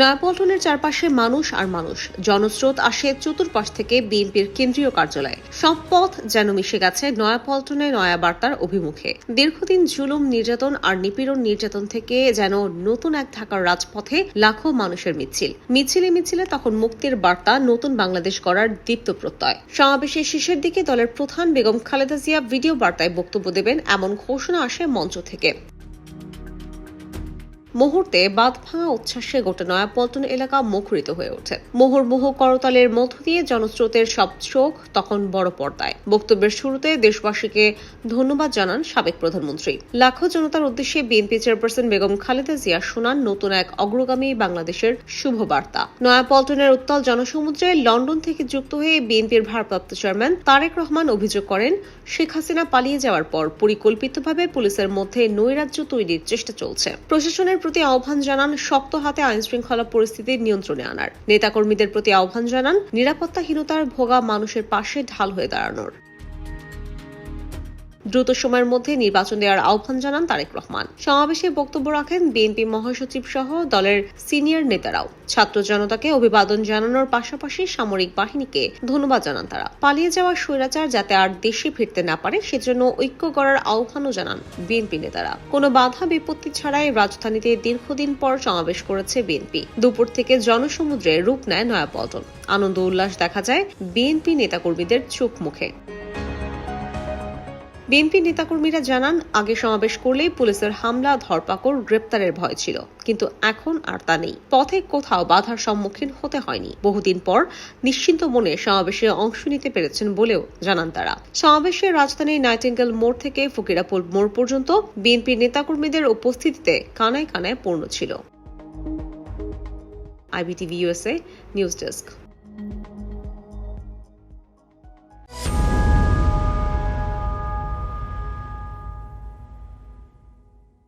নয়াপল্টনের চারপাশে মানুষ আর মানুষ। জনস্রোত আসে চতুর্পাশ থেকে বিএনপির কেন্দ্রীয় কার্যালয়ে। সব পথ যেন মিশে গেছে নয়াপল্টনে নয়া বার্তার অভিমুখে। দীর্ঘদিন জুলুম, নির্যাতন আর নিপীড়ন নির্যাতন থেকে যেন নতুন এক ঢাকার রাজপথে লাখো মানুষের মিছিল। মিছিলে মিছিলে তখন মুক্তির বার্তা নতুন বাংলাদেশ গড়ার দীপ্ত প্রত্যয়। সমাবেশের শেষের দিকে দলের প্রধান বেগম খালেদা জিয়া ভিডিও বার্তায় বক্তব্য দেবেন এমন ঘোষণা আসে মঞ্চ থেকে। মুহূর্তে বাঁধ ভাঙা উচ্ছ্বাসে গোটা নয়াপল্টন এলাকা মুখরিত হয়ে ওঠে। মুহুর্মুহু করতালের মধ্য দিয়ে জনস্রোতের সব চোখ তখন বড় পর্দায়। বক্তব্যের শুরুতে দেশবাসীকে ধন্যবাদ জানান সাবেক প্রধানমন্ত্রী। লাখো জনতার উদ্দেশ্যে বিএনপি চেয়ারপারসন বেগম খালেদা জিয়া শোনান নতুন এক অগ্রগামী বাংলাদেশের শুভ বার্তা নয়াপল্টনের উত্তাল জনসমুদ্রে লন্ডন থেকে যুক্ত হয়ে বিএনপির ভারপ্রাপ্ত চেয়ারম্যান তারেক রহমান অভিযোগ করেন, শেখ হাসিনা পালিয়ে যাওয়ার পর পরিকল্পিতভাবে পুলিশের মধ্যে নৈরাজ্য তৈরির চেষ্টা চলছে। প্রশাসনের প্রতি আহ্বান জানান শক্ত হাতে আইন শৃঙ্খলা পরিস্থিতি নিয়ন্ত্রণে আনার। নেতাকর্মীদের প্রতি আহ্বান জানান নিরাপত্তাহীনতার ভোগা মানুষের পাশে ঢাল হয়ে দাঁড়ানোর। দ্রুত সময়ের মধ্যে নির্বাচন দেওয়ার আহ্বান জানান তারেক রহমান। সমাবেশে বক্তব্য রাখেন বিএনপি মহাসচিব সহ দলের সিনিয়র নেতারাও। ছাত্র জনতাকে অভিবাদন জানানোর পাশাপাশি সামরিক বাহিনীকে ধন্যবাদ জানান তারা। পালিয়ে যাওয়া স্বৈরাচার যাতে আর দেশে ফিরতে না পারে, সেজন্য ঐক্য করার আহ্বানও জানান বিএনপি নেতারা। কোনো বাধা বিপত্তি ছাড়াই রাজধানীতে দীর্ঘদিন পর সমাবেশ করেছে বিএনপি। দুপুর থেকে জনসমুদ্রে রূপ নেয় নয়াপল্টন। আনন্দ উল্লাস দেখা যায় বিএনপি নেতাকর্মীদের চোখ মুখে। বিএনপি নেতাকর্মীরা জানান, আগে সমাবেশ করলেই পুলিশের হামলা, ধরপাকড়, গ্রেপ্তারের ভয় ছিল। কিন্তু এখন আর তা নেই। পথে কোথাও বাধার সম্মুখীন হতে হয়নি। বহুদিন পর নিশ্চিন্ত মনে সমাবেশে অংশ নিতে পেরেছেন বলেও জানান তারা। সমাবেশে রাজধানীর নাইটিঙ্গেল মোড় থেকে ফকিরাপুল মোড় পর্যন্ত বিএনপি নেতাকর্মীদের উপস্থিতিতে কানায় কানায় পূর্ণ ছিল। IBTV USA news desk.